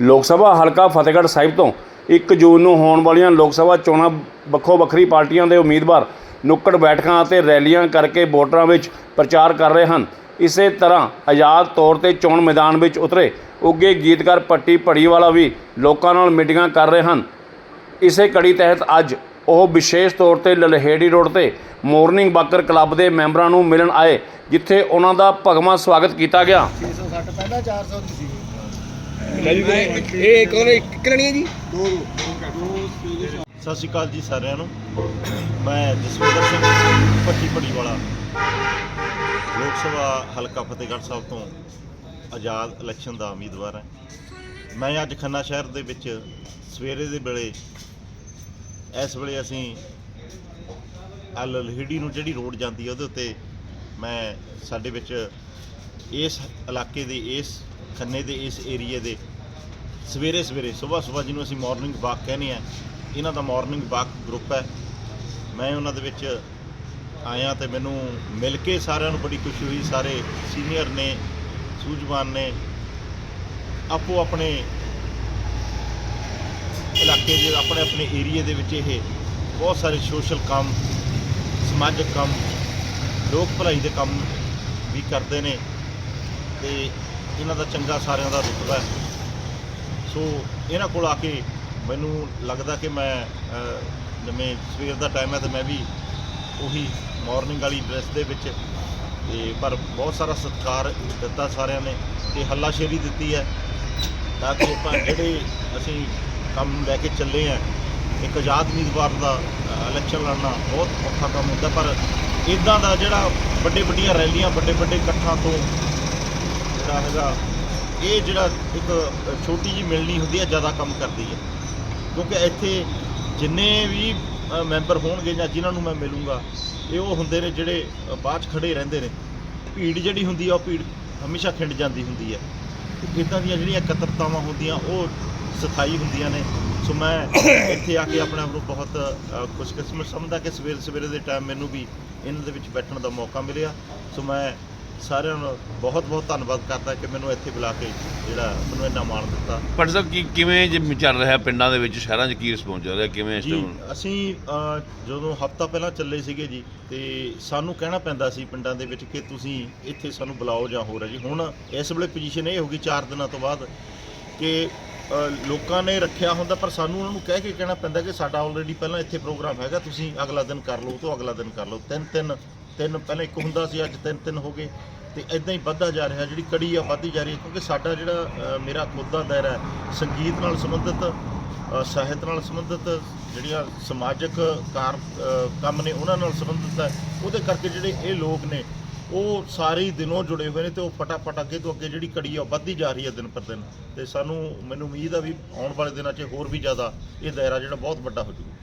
ਲੋਕ ਸਭਾ ਹਲਕਾ ਫਤਿਹਗੜ੍ਹ ਸਾਹਿਬ ਤੋਂ 1 ਜੂਨ ਨੂੰ ਹੋਣ ਵਾਲੀਆਂ ਲੋਕ ਸਭਾ ਚੋਣਾਂ ਵੱਖੋ ਵੱਖਰੀ ਪਾਰਟੀਆਂ ਦੇ ਉਮੀਦਵਾਰ ਨੁੱਕੜ ਬੈਠਕਾਂ ਅਤੇ ਰੈਲੀਆਂ ਕਰਕੇ ਵੋਟਰਾਂ ਵਿੱਚ ਪ੍ਰਚਾਰ ਕਰ ਰਹੇ ਹਨ। ਇਸੇ ਤਰ੍ਹਾਂ ਆਜ਼ਾਦ ਤੌਰ ਤੇ ਚੋਣ ਮੈਦਾਨ ਵਿੱਚ ਉਤਰੇ ਉੱਗੇ ਗੀਤਕਾਰ ਪੱਟੀ ਪੜੀਵਾਲਾ ਵੀ ਲੋਕਾਂ ਨਾਲ ਮੀਟਿੰਗਾਂ ਕਰ ਰਹੇ ਹਨ। ਇਸੇ ਕੜੀ ਤਹਿਤ ਅੱਜ ਉਹ ਵਿਸ਼ੇਸ਼ ਤੌਰ ਤੇ ਲਲਹੇੜੀ ਰੋਡ ਤੇ ਮੋਰਨਿੰਗ ਵਾਕਰ ਕਲੱਬ ਦੇ ਮੈਂਬਰਾਂ ਨੂੰ ਮਿਲਣ ਆਏ, ਜਿੱਥੇ ਉਹਨਾਂ ਦਾ ਭਗਵਾਂ ਸਵਾਗਤ ਕੀਤਾ ਗਿਆ। 660 ਪਹਿਲਾਂ 400 ਦੀ ਸੀ ਇਹ ਕੌਣ ਇੱਕ ਹੈ ਜੀ? ਸਤਿ ਸ਼੍ਰੀ ਅਕਾਲ ਜੀ ਸਾਰਿਆਂ ਨੂੰ। ਮੈਂ ਜਸਵਿੰਦਰ ਸਿੰਘ ਪੱਟੀ ਪੜੀ ਵਾਲਾ। ਲੋਕ ਸਭਾ ਹਲਕਾ ਫਤਿਹਗੜ੍ਹ ਸਾਹਿਬ ਤੋਂ ਆਜ਼ਾਦ ਇਲੈਕਸ਼ਨ ਦਾ ਉਮੀਦਵਾਰ ਹਾਂ। ਮੈਂ ਅੱਜ ਖੰਨਾ ਸ਼ਹਿਰ ਦੇ ਵਿੱਚ ਸਵੇਰੇ ਦੇ ਵੇਲੇ ਇਸ ਵੇਲੇ ਅਸੀਂ ਅਲਹੀੜੀ ਨੂੰ ਜਿਹੜੀ ਰੋਡ ਜਾਂਦੀ ਹੈ ਉਹਦੇ ਉੱਤੇ ਮੈਂ ਸਾਡੇ ਵਿੱਚ ਇਸ ਇਲਾਕੇ ਦੇ ਇਸ ਖੰਨੇ ਦੇ ਇਸ ਏਰੀਏ ਦੇ ਸਵੇਰੇ ਸਵੇਰੇ, ਸਵੇਰ ਸਵੇਰ ਜਿਹਨੂੰ ਅਸੀਂ ਮਾਰਨਿੰਗ ਵਾਕ ਕਹਿੰਦੇ ਆ ਇਹਨਾਂ ਦਾ ਮਾਰਨਿੰਗ ਵਾਕ ਗਰੁੱਪ ਹੈ। ਮੈਂ ਉਹਨਾਂ ਦੇ ਵਿੱਚ ਆਇਆ ਤੇ ਮੈਨੂੰ ਮਿਲ ਕੇ ਸਾਰਿਆਂ ਨੂੰ ਬੜੀ ਖੁਸ਼ੀ ਹੋਈ। ਸਾਰੇ ਸੀਨੀਅਰ ਨੇ, ਸੂਝਵਾਨ ਨੇ, ਆਪੋ ਆਪਣੇ ਇਲਾਕੇ ਦੇ, ਆਪਣੇ ਆਪਣੇ ਏਰੀਏ ਦੇ ਵਿੱਚ ਇਹ ਬਹੁਤ ਸਾਰੇ ਸੋਸ਼ਲ ਕੰਮ, ਸਮਾਜਿਕ ਕੰਮ, ਲੋਕ ਭਲਾਈ ਦੇ ਕੰਮ ਵੀ ਕਰਦੇ ਨੇ ਤੇ ਇਹਨਾਂ ਦਾ ਚੰਗਾ ਸਾਰਿਆਂ ਦਾ ਰੁਤਬਾ ਹੈ। ਸੋ ਇਹਨਾਂ ਕੋਲ ਆ ਕੇ ਮੈਨੂੰ ਲੱਗਦਾ ਕਿ ਮੈਂ ਜਿਵੇਂ ਸਵੇਰ ਦਾ ਟਾਈਮ ਹੈ ਤੇ ਮੈਂ ਵੀ ਉਹੀ ਮਾਰਨਿੰਗ ਵਾਲੀ ਡਰੈਸ ਦੇ ਵਿੱਚ ਤੇ ਪਰ ਬਹੁਤ ਸਾਰਾ ਸਤਿਕਾਰ ਦਿੱਤਾ ਸਾਰਿਆਂ ਨੇ ਤੇ ਹੱਲਾਸ਼ੇਰੀ ਦਿੱਤੀ ਹੈ ਤਾਂ ਕਿ ਆਪਾਂ ਜਿਹੜੇ ਅਸੀਂ ਕੰਮ ਲੈ ਕੇ ਚੱਲੇ ਆ ਇੱਕ ਆਜ਼ਾਦ ਉਮੀਦਵਾਰ ਦਾ ਇਲੈਕਸ਼ਨ ਲੜਨਾ ਬਹੁਤ ਔਖਾ ਕੰਮ ਹੁੰਦਾ, ਪਰ ਇਦਾਂ ਦਾ ਜਿਹੜਾ ਵੱਡੇ ਵੱਡੀਆਂ ਰੈਲੀਆਂ ਵੱਡੇ ਵੱਡੇ ਇਕੱਠਾਂ ਤੋਂ ਜਿਹੜਾ ਹੈਗਾ ਇਹ ਜਿਹੜਾ ਇੱਕ ਛੋਟੀ ਜੀ ਮਿਲਣੀ ਹੁੰਦੀ ਹੈ ਜ਼ਿਆਦਾ ਕੰਮ ਕਰਦੀ ਹੈ ਕਿਉਂਕਿ ਇੱਥੇ ਜਿੰਨੇ ਵੀ ਮੈਂਬਰ ਹੋਣਗੇ ਜਾਂ ਜਿਨ੍ਹਾਂ ਨੂੰ ਮੈਂ ਮਿਲੂੰਗਾ, ਇਹ ਉਹ ਹੁੰਦੇ ਨੇ ਜਿਹੜੇ ਬਾਅਦ 'ਚ ਖੜੇ ਰਹਿੰਦੇ ਨੇ। ਭੀੜ ਜਿਹੜੀ ਹੁੰਦੀ ਆ, ਉਹ ਭੀੜ ਹਮੇਸ਼ਾ ਖਿੰਡ ਜਾਂਦੀ ਹੁੰਦੀ ਹੈ ਇਦਾਂ ਦੀਆਂ ਜਿਹੜੀਆਂ ਕਤਰਤਾਵਾਂ ਹੁੰਦੀਆਂ, ਉਹ ਸਥਾਈ ਹੁੰਦੀਆਂ ਨੇ। ਸੋ ਮੈਂ ਇੱਥੇ ਆ ਕੇ ਆਪਣੇ ਆਪ ਨੂੰ ਬਹੁਤ ਖੁਸ਼ਕਿਸਮਤ ਸਮਝਦਾ ਕਿ ਸਵੇਰ ਸਵੇਰੇ ਦੇ ਟਾਈਮ ਮੈਨੂੰ ਵੀ ਇਹਨਾਂ ਦੇ ਵਿੱਚ ਬੈਠਣ ਦਾ ਮੌਕਾ ਮਿਲਿਆ। ਸੋ ਮੈਂ ਸਾਰਿਆਂ ਨੂੰ ਬਹੁਤ ਬਹੁਤ ਧੰਨਵਾਦ ਕਰਦਾ ਕਿ ਮੈਨੂੰ ਇੱਥੇ ਬੁਲਾ ਕੇ ਜਿਹੜਾ ਮੈਨੂੰ ਇੰਨਾ ਮਾਣ ਦਿੱਤਾ। ਪਰ ਸਾਹਿਬ ਕੀ ਕਿਵੇਂ ਜਿਵੇਂ ਚੱਲ ਰਿਹਾ ਪਿੰਡਾਂ ਦੇ ਵਿੱਚ ਸ਼ਹਿਰਾਂ 'ਚ ਕੀ ਰਿਸਪੌਂਸ ਚੱਲ ਰਿਹਾ? ਕਿਵੇਂ ਇਸ ਜੀ ਟਾਈਮ ਅਸੀਂ ਜਦੋਂ ਹਫਤਾ ਪਹਿਲਾਂ ਚੱਲੇ ਸੀਗੇ ਜੀ ਤੇ ਸਾਨੂੰ ਕਹਿਣਾ ਪੈਂਦਾ ਸੀ ਪਿੰਡਾਂ ਦੇ ਵਿੱਚ ਕਿ ਤੁਸੀਂ ਇੱਥੇ ਸਾਨੂੰ ਬੁਲਾਓ ਜਾਂ ਹੋਰ ਹੈ ਜੀ। ਹੁਣ ਇਸ ਵੇਲੇ ਪੋਜੀਸ਼ਨ ਇਹ ਹੋ ਗਈ 4 ਦਿਨਾਂ ਤੋਂ ਬਾਅਦ ਕਿ ਲੋਕਾਂ ਨੇ ਰੱਖਿਆ ਹੁੰਦਾ ਪਰ ਸਾਨੂੰ ਉਹਨਾਂ ਨੂੰ ਕਹਿ ਕੇ ਕਹਿਣਾ ਪੈਂਦਾ ਕਿ ਸਾਡਾ ਆਲਰੇਡੀ ਪਹਿਲਾਂ ਇੱਥੇ ਪ੍ਰੋਗਰਾਮ ਹੈਗਾ ਤੁਸੀਂ ਅਗਲਾ ਦਿਨ ਕਰ ਲਓ ਤੋਂ ਅਗਲਾ ਦਿਨ ਕਰ ਲਓ। ਤਿੰਨ ਤਿੰਨ ਤਿੰਨ, ਪਹਿਲਾਂ ਇੱਕ ਹੁੰਦਾ ਸੀ, ਅੱਜ ਤਿੰਨ ਤਿੰਨ ਹੋ ਗਏ। ਤੇ ਇਦਾਂ ਹੀ ਵੱਧਦਾ ਜਾ ਰਿਹਾ, ਜਿਹੜੀ ਕੜੀ ਆ ਵੱਧਦੀ ਜਾ ਰਹੀ ਹੈ, ਕਿਉਂਕਿ ਸਾਡਾ ਜਿਹੜਾ ਮੇਰਾ ਖੁਦ ਦਾ ਦਾਇਰਾ ਹੈ, ਸੰਗੀਤ ਨਾਲ ਸੰਬੰਧਿਤ ਸਾਹਿਤ ਨਾਲ ਸੰਬੰਧਿਤ, ਜਿਹੜੀਆਂ ਸਮਾਜਿਕ ਕਾਰ ਕੰਮ ਨੇ ਉਹਨਾਂ ਨਾਲ ਸੰਬੰਧਿਤ ਹੈ, ਉਹਦੇ ਕਰਕੇ ਜਿਹੜੇ ਇਹ ਲੋਕ ਨੇ, ਉਹ ਸਾਰੇ ਹੀ ਦਿਨੋਂ ਜੁੜੇ ਹੋਏ ਨੇ ਤੇ ਉਹ ਫਟਾਫਟ ਅੱਗੇ ਤੋਂ ਅੱਗੇ ਜਿਹੜੀ ਕੜੀ ਆ ਉਹ ਵੱਧਦੀ ਜਾ ਰਹੀ ਹੈ ਦਿਨ ਪਰ ਦਿਨ। ਤੇ ਸਾਨੂੰ, ਮੈਨੂੰ ਉਮੀਦ ਆ ਵੀ ਆਉਣ ਵਾਲੇ ਦਿਨਾਂ 'ਚ ਹੋਰ ਵੀ ਜ਼ਿਆਦਾ ਇਹ ਦਾਇਰਾ ਜਿਹੜਾ ਬਹੁਤ ਵੱਡਾ ਹੋ ਜਾਊਗਾ।